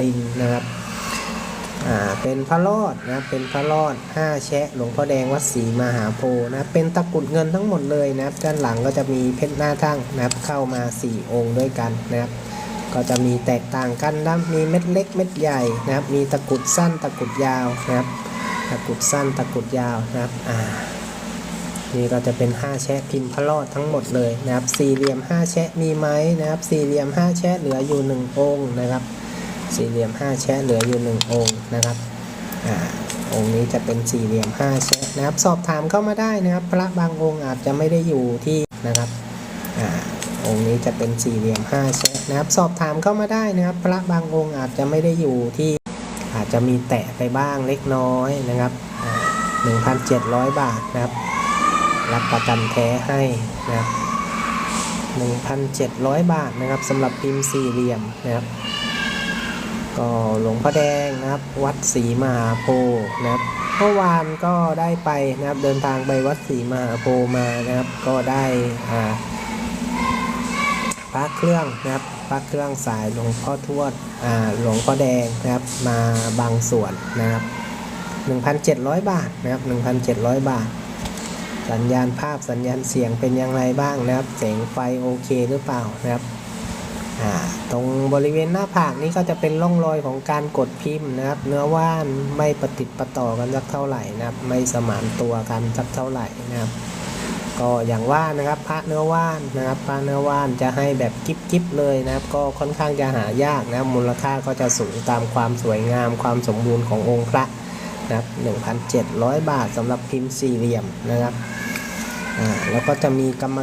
รินนะครับอ่าเป็นพระรอดนะเป็นพระรอดห้าแชะหลวงพ่อแดงวัดศรีมหาโพธิ์นะเป็นตะกุดเงินทั้งหมดเลยนะครับด้านหลังก็จะมีเพชรหน้าทั่งนะครับเข้ามา 4 องค์ด้วยกันนะครับก็จะมีแตกต่างกันนะมีเม็ดเล็กเม็ดใหญ่นะครับ มีตะกุดสั้นตะกุดยาวนะครับ ตะกุดสั้นตะกุดยาวนะครับอ่านี่ก็จะเป็น 5 แชะพิมพ์พระรอดทั้งหมดเลยนะครับ สี่เหลี่ยม 5 แชะมีไหมนะครับ สี่เหลี่ยม 5 แชะเหลืออยู่ 1 องค์นะครับ สี่เหลี่ยม 5 แชะเหลืออยู่ 1 องค์นะครับอ่าองค์นี้จะเป็นสี่เหลี่ยม 5 แชะนะครับ สอบถามเข้ามาได้นะครับ พระบางองค์อาจจะไม่ได้อยู่ที่นะครับอ่าองค์นี้จะเป็นสี่เหลี่ยม 5 แชะนะครับ สอบถามเข้ามาได้นะครับ พระบางองค์อาจจะไม่ได้อยู่ที่อาจจะมีแตะไปบ้างเล็กน้อยนะครับอ่า1,700 บาทนะครับ รับประกันแท้ให้นะครับ1,700 บาทนะครับสำหรับพิมพ์สี่เหลี่ยมนะครับ ก็หลวงพ่อแดงนะครับ วัดศรีมหาโพธิ์นะครับเมื่อวานก็ได้ไปนะครับเดินทางไปวัดศรีมหาโพธิ์มานะครับ ก็ได้อ่าพระเครื่องนะครับพระเครื่องสายหลวงพ่อทวดอ่าหลวงพ่อแดงนะครับมาบางส่วนนะครับ 1,700 บาทนะครับ 1,700 บาท สัญญาณภาพสัญญาณเสียงเป็นอย่างไรบ้างนะครับ เสียงไฟโอเคหรือเปล่านะครับ ตรงบริเวณหน้าผากนี้ก็จะเป็นร่องรอยของการกดพิมพ์นะครับ เนื้อว่านไม่ประติดประต่อกันสักเท่าไหร่นะครับ ไม่สมานตัวกันสักเท่าไหร่นะครับ ก็อย่างว่านะครับพระเนื้อว่านนะครับพระเนื้อว่านจะให้แบบกิ๊บกิ๊บเลยนะครับ ก็ค่อนข้างจะหายากนะมูลค่าก็จะสูงตามความสวยงามความสมบูรณ์ขององค์พระนะครับ1,700 บาทสำหรับพิมพ์สี่เหลี่ยมนะครับอ่าแล้วก็จะมีกรรม